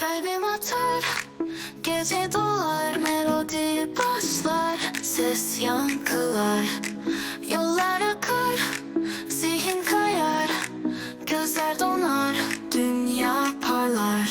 Kalbim atar, gece dolar, melodi başlar, ses yankılar. Yollar akar, zihin kayar, gözler donar, dünya parlar.